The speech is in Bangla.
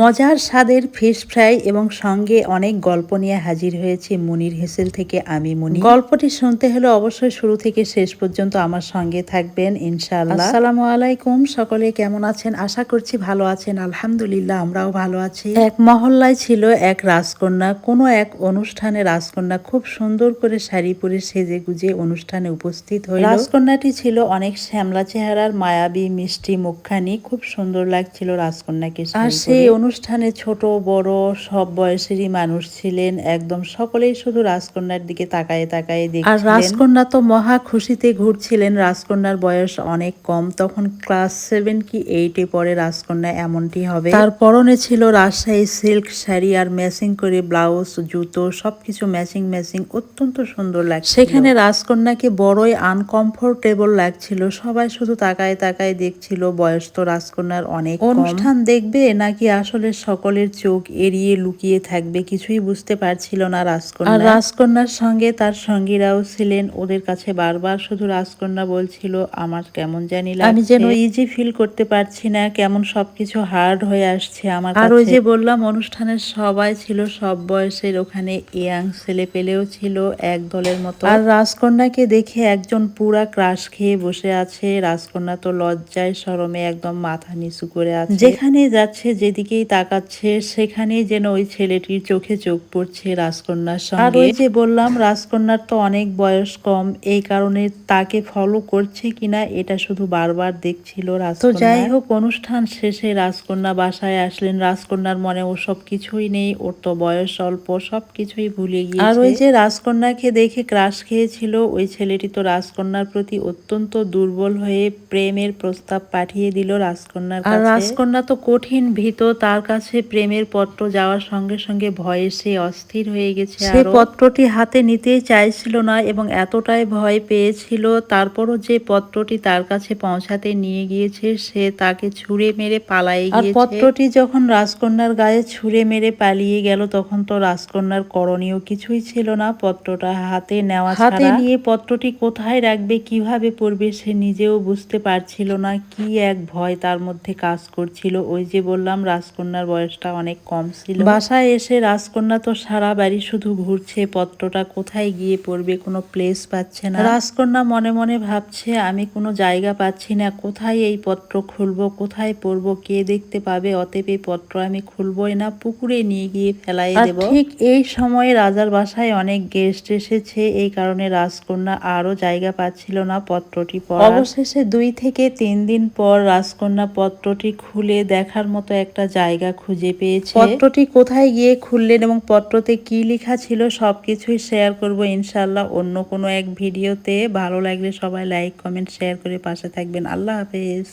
মজার স্বাদের ফিশ ফ্রাই এবং সঙ্গে অনেক গল্প নিয়ে হাজির হয়েছে মুনির হেসেল থেকে আমি মুনি। গল্পটি শুনতে হলে অবশ্যই শুরু থেকে শেষ পর্যন্ত আমার সঙ্গে থাকবেন ইনশাআল্লাহ। আসসালামু আলাইকুম সকলে কেমন আছেন? আশা করছি ভালো আছেন আলহামদুলিল্লাহ আমরাও ভালো আছি। এক মহল্লায় ছিল এক রাজকন্যা কোনো এক অনুষ্ঠানে রাজকন্যা খুব সুন্দর করে শাড়ি পরে সেজে গুজে অনুষ্ঠানে উপস্থিত হয়ে রাজকন্যাটি ছিল অনেক শ্যামলা চেহারার মায়াবী মিষ্টি মুখখানি খুব সুন্দর লাগছিল রাজকন্যাকে আর সেই অনুষ্ঠানে ছোট বড় সব বয়সেরই মানুষ ছিলেন। একদম সকলেই শুধু রাজকন্যার দিকে তাকায়ে তাকায়ে দেখছিলেন। আর রাজকন্যা তো মহা খুশিতে ঘুরছিলেন। রাজকন্যার বয়স অনেক কম। তখন ক্লাস সেভেন কি এইটে পরে রাজকন্যা এমনটি হবে। তার পরনে ছিল রাজশাহী সিল্ক শাড়ি আর ম্যাচিং করে ব্লাউজ জুতো সবকিছু ম্যাচিং ম্যাচিং অত্যন্ত সুন্দর লাগছে সেখানে রাজকন্যাকে বড়ই আনকমফোর্টেবল লাগছিল। সবাই শুধু তাকায় তাকায় দেখছিল। বয়স তো রাজকন্যার অনেক অনুষ্ঠান দেখবে নাকি আসলে সকলের চোখ এড়িয়ে লুকিয়ে থাকবে কিছুই বুঝতে পারছিল না রাজকন্যা। আর রাজকন্যার সঙ্গে তার সঙ্গীরাও ছিলেন ওদের কাছে বারবার শুধু রাজকন্যা বলছিল আমার কেমন জানি আমি যেন ইজি ফিল করতে পারছি না কেমন সবকিছু হার্ড হয়ে আসছে আমার আর ওই যে বললাম অনুষ্ঠানের সবাই ছিল সব বয়সের ওখানে ইয়াং ছেলে পেলেও ছিল এক দলের মতো। আর রাজকন্যাকে দেখে একজন পুরা ক্রাশ খেয়ে বসে আছে রাজকন্যা তো লজ্জায় শরমে একদম মাথা নিচু করে আছে। যেখানে যাচ্ছে যেদিকেই তাকাচ্ছে সেখানেই যেন ওই ছেলেটির চোখে চোখ পড়ছে রাজকন্যার সঙ্গে। আর ওই যে বললাম রাজকন্যার তো অনেক বয়স কম এই কারণে তাকে ফলো করছে কিনা এটা শুধু বারবার দেখছিল তো যাই হোক অনুষ্ঠান শেষে রাজকন্যা বাসায় আসলেন। রাজকন্যার মনে ও সব কিছুই নেই ওর তো বয়স অল্প সব কিছুই ভুলে গিয়ে আর ওই যে রাজকন্যাকে দেখে ক্রাশ খেয়েছিল ওই ছেলেটি তো রাজকন্যার প্রতি অত্যন্ত দুর্বল হয়ে প্রেমের প্রস্তাব পাঠিয়ে দিল রাজকন্যার কাছে। রাজকন্যা তো কঠিন ভীত তার কাছে প্রেমের পত্র যাওয়ার সঙ্গে সঙ্গে ভয়ে সে অস্থির হয়ে গেছে সে পত্রটি হাতে নিতেই চাইছিল না এবং এতটাই ভয় পেয়েছিল তারপরও যে পত্রটি তার কাছে পৌঁছাতে নিয়ে গিয়েছে সে তাকে ছুঁড়ে মেরে পালাই গিয়েছে। পত্রটি যখন রাজকন্যার গায়ে ছুঁড়ে মেরে পালিয়ে গেল তখন তো রাজকন্যার করণীয় কিছুই ছিল না। পত্রটা হাতে নেওয়া হাতে নিয়ে পত্রটি কোথায় রাখবে কীভাবে পড়বে সে নিজেও বুঝতে পারছিল না। কি এক ভয় তার মধ্যে কাজ করছিল। ওই যে বললাম রাজকন্যার বয়সটা অনেক কম ছিল। বাসায় এসে রাজকন্যা তো সারা বাড়ি শুধু ঘুরছে পত্রটা কোথায় গিয়ে পড়বে কোনো প্লেস পাচ্ছে না। রাজকন্যা মনে মনে ভাবছে আমি কোনো জায়গা পাচ্ছি না কোথায় এই পত্র খুলবো কোথায় পড়ব কে দেখতে পাবে? অতএব এই পত্র আমি খুলবই না পুকুরে নিয়ে গিয়ে ফেলাই দেব। ঠিক এই সময়ে রাজার বাসায় অনেক গেস্ট এসেছে এই কারণে রাজকন্যা আরও জায়গা পাচ্ছিল না পত্রটি পড়ার। অবশেষে দুই থেকে তিন দিন পর রাজকন্যা পত্রটি খুলে দেখার মতো একটা জায়গা খুঁজে পেয়েছে। পত্রটি কোথায় গিয়ে খুললেন এবং পত্রতে কি লেখা ছিল সব কিছুই শেয়ার করব ইনশাল্লাহ অন্য কোনো এক ভিডিওতে ভালো লাগলে সবাই লাইক, কমেন্ট, শেয়ার করে পাশে থাকবেন। আল্লাহ হাফেজ।